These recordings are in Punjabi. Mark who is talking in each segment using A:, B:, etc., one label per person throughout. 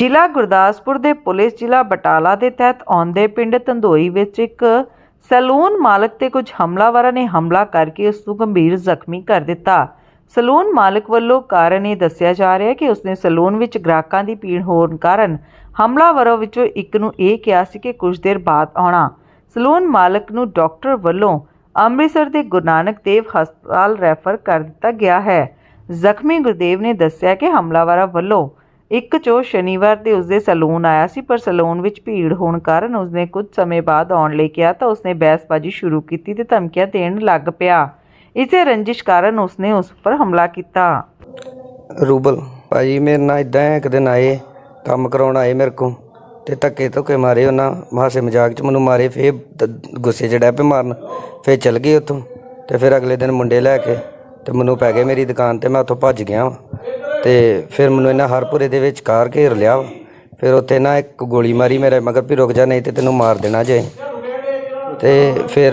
A: ਜ਼ਿਲ੍ਹਾ ਗੁਰਦਾਸਪੁਰ ਦੇ ਪੁਲਿਸ ਜ਼ਿਲ੍ਹਾ ਬਟਾਲਾ ਦੇ ਤਹਿਤ ਆਉਂਦੇ ਪਿੰਡ ਧੰਦੋਈ ਵਿੱਚ ਇੱਕ ਸੈਲੂਨ ਮਾਲਕ ਤੇ ਕੁਝ ਹਮਲਾਵਰਾਂ ਨੇ ਹਮਲਾ ਕਰਕੇ ਉਸ ਨੂੰ ਗੰਭੀਰ ਜ਼ਖਮੀ ਕਰ ਦਿੱਤਾ। ਸੈਲੂਨ ਮਾਲਕ ਵੱਲੋਂ ਕਾਰਨ ਇਹ ਦੱਸਿਆ ਜਾ ਰਿਹਾ ਹੈ ਕਿ ਉਸਨੇ ਸੈਲੂਨ ਵਿੱਚ ਗ੍ਰਾਹਕਾਂ ਦੀ ਭੀੜ ਹੋਣ ਕਾਰਨ ਹਮਲਾਵਰਾਂ ਵਿੱਚੋਂ ਇੱਕ ਨੂੰ ਇਹ ਕਿਹਾ ਸੀ ਕਿ ਕੁਝ ਦੇਰ ਬਾਅਦ ਆਉਣਾ। ਸੈਲੂਨ ਮਾਲਕ ਨੂੰ ਡਾਕਟਰ ਵੱਲੋਂ ਅੰਮ੍ਰਿਤਸਰ ਦੇ ਗੁਰੂ ਨਾਨਕ ਦੇਵ ਹਸਪਤਾਲ ਰੈਫਰ ਕਰ ਦਿੱਤਾ ਗਿਆ ਹੈ। ਜ਼ਖਮੀ ਗੁਰਦੇਵ ਨੇ ਦੱਸਿਆ ਕਿ ਹਮਲਾਵਰਾਂ ਵੱਲੋਂ ਇੱਕ ਚੋ ਸ਼ਨੀਵਾਰ ਤੇ ਉਸਦੇ ਸੈਲੂਨ ਆਇਆ ਸੀ, ਪਰ ਸੈਲੂਨ ਵਿੱਚ ਭੀੜ ਹੋਣ ਕਾਰਨ ਉਸਨੇ ਕੁਝ ਸਮੇਂ ਬਾਅਦ ਆਉਣ ਲਈ ਕਿਹਾ ਤਾਂ ਉਸਨੇ ਬਹਿਸਬਾਜ਼ੀ ਸ਼ੁਰੂ ਕੀਤੀ ਤੇ ਧਮਕੀਆਂ ਦੇਣ ਲੱਗ ਪਿਆ ਇਸੇ ਰੰਜਿਸ਼ ਕਾਰਨ ਉਸਨੇ ਉਸ ਉੱਪਰ ਹਮਲਾ ਕੀਤਾ
B: ਰੂਬਲ ਭਾਜੀ ਮੇਰੇ ਨਾਲ ਇਦਾਂ ਇੱਕ ਦਿਨ ਆਏ, ਕੰਮ ਕਰਾਉਣ ਆਏ ਮੇਰੇ ਕੋ ਤੇ ਧੱਕੇ ਧੁੱਕੇ ਮਾਰੇ ਉਹਨਾਂ, ਹਾਸੇ ਮਜ਼ਾਕ ਚ ਮੈਨੂੰ ਮਾਰੇ, ਫੇਰ ਦ- ਗੁੱਸੇ ਚ ਡੈ ਪਏ ਮਾਰਨ, ਫੇਰ ਚਲ ਗਏ ਉੱਥੋਂ ਤੇ ਫਿਰ ਅਗਲੇ ਦਿਨ ਮੁੰਡੇ ਲੈ ਕੇ ਤੇ ਮੈਨੂੰ ਪੈ ਗਏ ਮੇਰੀ ਦੁਕਾਨ ਤੇ, ਮੈਂ ਉੱਥੋਂ ਭੱਜ ਗਿਆ ਵਾਂ। ਤੇ ਫਿਰ ਮੈਨੂੰ ਇਹਨਾਂ ਹਰਪੁਰੇ ਦੇ ਵਿੱਚ ਕਾਰ ਘੇਰ ਲਿਆ। ਵਾ। ਫਿਰ ਉੱਥੇ ਨਾ ਇੱਕ ਗੋਲੀ ਮਾਰੀ ਮੇਰੇ ਮਗਰ ਵੀ ਰੁਕ ਜਾ ਨਹੀਂ ਤੇ ਤੈਨੂੰ ਮਾਰ ਦੇਣਾ ਜੇ। ਤੇ ਫਿਰ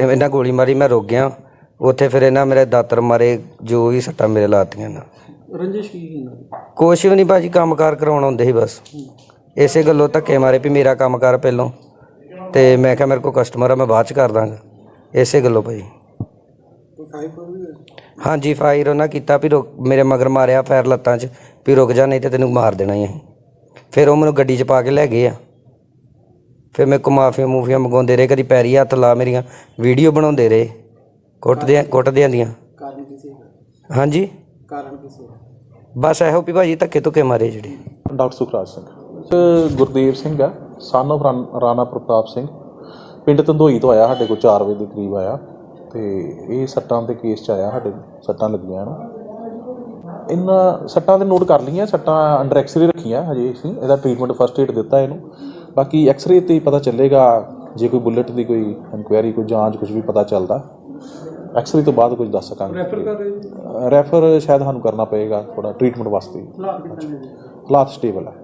B: ਇਹਨਾਂ ਗੋਲੀ ਮਾਰੀ ਮੈਂ ਰੁਕ ਗਿਆ। ਉੱਥੇ ਫਿਰ ਇਹਨਾਂ ਮੇਰੇ ਦਾਤਰ ਮਾਰੇ ਜੋ ਵੀ ਸੱਟਾਂ ਮੇਰੇ ਲਾਤੀਆਂ ਨਾ
C: ਰੰਜਿਸ਼ ਕੀ
B: ਕੁਛ ਵੀ ਨਹੀਂ ਭਾਜੀ ਕੰਮਕਾਰ ਕਰਾਉਣ ਆਉਂਦੇ ਸੀ ਬਸ। ਇਸੇ ਗੱਲੋਂ ਧੱਕੇ ਮਾਰੇ ਵੀ ਮੇਰਾ ਕੰਮਕਾਰ ਪਹਿਲੋਂ। ਤੇ ਮੈਂ ਕਿਹਾ ਮੇਰੇ ਕੋਲ ਕਸਟਮਰ ਆ ਮੈਂ ਬਾਅਦ ਚ ਕਰ ਦਾਂਗਾ। ਇਸੇ ਗੱਲੋਂ ਭਾਜੀ
C: ਕੋਈ ਫਾਈਵ ਫੋਰ ਵੀ ਹੋਇਆ?
B: ਹਾਂਜੀ ਫਾਇਰ ਉਹਨਾਂ ਕੀਤਾ ਵੀ ਰੁਕ ਮੇਰੇ ਮਗਰ ਮਾਰਿਆ ਫਾਇਰ ਲੱਤਾਂ 'ਚ ਵੀ ਰੁਕ ਜਾ ਨਹੀਂ ਤੇ ਤੈਨੂੰ ਮਾਰ ਦੇਣਾ ਹੀ ਅਸੀਂ ਫਿਰ ਉਹ ਮੈਨੂੰ ਗੱਡੀ 'ਚ ਪਾ ਕੇ ਲੈ ਗਏ ਆ। ਫਿਰ ਮੇਰੇ ਕੋ ਮਾਫੀਆਂ ਮੂਫੀਆਂ ਮੰਗਾਉਂਦੇ ਰਹੇ ਕਦੀ ਪੈਰੀ ਹੱਥ ਲਾ ਮੇਰੀਆਂ ਵੀਡੀਓ ਬਣਾਉਂਦੇ ਰਹੇ ਕੁੱਟਦੇ ਕੁੱਟਦੇ ਦੀਆਂ
C: ਕਾਰਨ
B: ਹਾਂਜੀ?
C: ਕਾਰਨ ਕਿਸੇ ਦਾ
B: ਬਸ ਇਹੋ ਵੀ ਭਾਜੀ ਧੱਕੇ ਧੁੱਕੇ ਮਾਰੇ ਜਿਹੜੇ।
D: ਡਾਕਟਰ ਸੁਖਰਾਜ ਸਿੰਘ। ਗੁਰਦੇਵ ਸਿੰਘ ਆ ਰਨ ਰਾਣਾ ਪ੍ਰਤਾਪ ਸਿੰਘ। ਪਿੰਡ ਧੰਦੋਈ ਤੋਂ ਆਇਆ ਸਾਡੇ ਕੋਲ 4 ਵਜੇ ਦੇ ਕਰੀਬ ਆਇਆ। ਤੇ ਇਹ ਸੱਟਾਂ ਦੇ ਕੇਸ ਚ ਆਇਆ ਸਾਡੇ ਸੱਟਾਂ ਲੱਗੀਆਂ ਨਾ ਇਹਨਾਂ ਸੱਟਾਂ ਦੇ ਨੋਟ ਕਰ ਲਈਆਂ ਸੱਟਾਂ ਅੰਡਰ ਐਕਸਰੇ ਰੱਖੀਆਂ ਹਜੇ ਅਸੀਂ ਇਹਦਾ ਟ੍ਰੀਟਮੈਂਟ ਫਸਟ ਏਡ ਦਿੱਤਾ ਇਹਨੂੰ। ਬਾਕੀ ਐਕਸਰੇ ਤੇ ਹੀ ਪਤਾ ਚੱਲੇਗਾ ਜੇ ਕੋਈ ਬੁਲਟ ਦੀ ਕੋਈ ਇਨਕੁਆਇਰੀ ਕੋਈ ਜਾਂਚ ਕੁਝ ਵੀ ਪਤਾ ਚੱਲਦਾ। ਐਕਸਰੇ ਤੋਂ ਬਾਅਦ ਕੁਝ ਦੱਸ ਸਕਾਂਗੇ। ਰੈਫਰ ਕਰ ਰਹੇ ਰੈਫਰ ਸ਼ਾਇਦ ਸਾਨੂੰ ਕਰਨਾ ਪਏਗਾ ਥੋੜਾ ਟ੍ਰੀਟਮੈਂਟ ਵਾਸਤੇ। ਹਾਲਾਤ ਸਟੇਬਲ ਹੈ